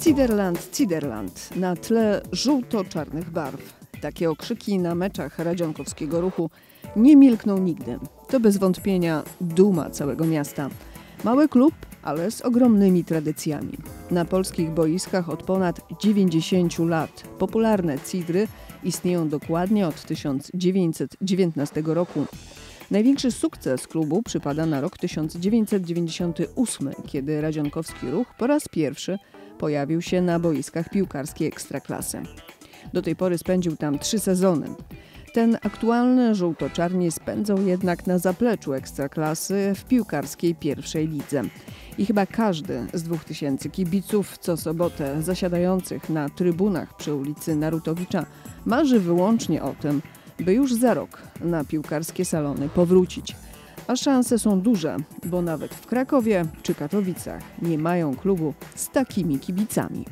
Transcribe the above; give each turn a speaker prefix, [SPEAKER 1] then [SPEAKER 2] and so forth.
[SPEAKER 1] Ciderland, Ciderland na tle żółto-czarnych barw. Takie okrzyki na meczach radzionkowskiego ruchu nie milkną nigdy. To bez wątpienia duma całego miasta. Mały klub, ale z ogromnymi tradycjami. Na polskich boiskach od ponad 90 lat. Popularne cidry istnieją dokładnie od 1919 roku. Największy sukces klubu przypada na rok 1998, kiedy radzionkowski ruch po raz pierwszy pojawił się na boiskach piłkarskiej ekstraklasy. Do tej pory spędził tam trzy sezony. Ten aktualny żółto-czarni spędzą jednak na zapleczu ekstraklasy w piłkarskiej pierwszej lidze. I chyba każdy z dwóch tysięcy kibiców co sobotę zasiadających na trybunach przy ulicy Narutowicza marzy wyłącznie o tym, by już za rok na piłkarskie salony powrócić. A szanse są duże, bo nawet w Krakowie czy Katowicach nie mają klubu z takimi kibicami.